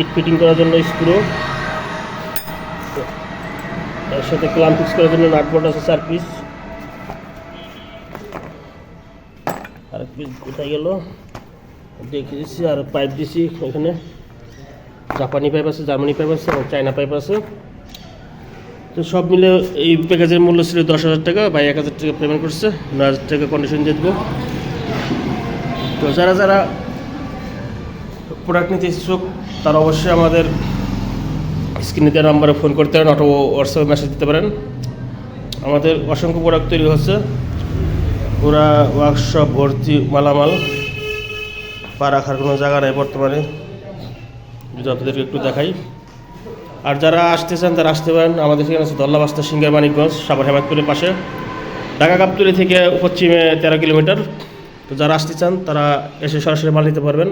ইট fitting করার জন্য screw এর সাথে ক্লাম ফিক্স করার জন্য নাট বোর্ড আছে চার পিস আরেক পিস কোথায় গেল? দেখে দিচ্ছি, আর পাইপ দিছি এখানে। জাপানি পাইপ আছে, জার্মানি পাইপ আছে এবং চায়না পাইপ আছে। তো সব মিলে এই প্যাকেজের মূল্য ছিল দশ হাজার টাকা বা এক হাজার টাকা পেমেন্ট করছে। নয় হাজার টাকা কন্ডিশন দিয়ে দেবো। তো যারা যারা প্রোডাক্ট নিতে ইচ্ছুক তারা অবশ্যই আমাদের স্ক্রিনে দেওয়া নাম্বারে ফোন করতে পারেন অথবা হোয়াটসঅ্যাপে মেসেজ দিতে পারেন। আমাদের অসংখ্য প্রোডাক্ট তৈরি হচ্ছে পুরা ওয়ার্কশপ ভর্তি, মালামাল, পা রাখার কোনো জায়গা নেই বর্তমানে। যদি আপনাদেরকে একটু দেখাই। আর যারা আসতে চান, তারা আসতে পারেন। আমাদের সেখানে আছে দল্লাবাস্তা সিঙ্গার মানিকগঞ্জ, সাভার হেমাদপুরের পাশে। ঢাকা কাপতুলি থেকে পশ্চিমে তেরো কিলোমিটার। তো যারা আসতে চান, তারা এসে সরাসরি মাল নিতে পারবেন।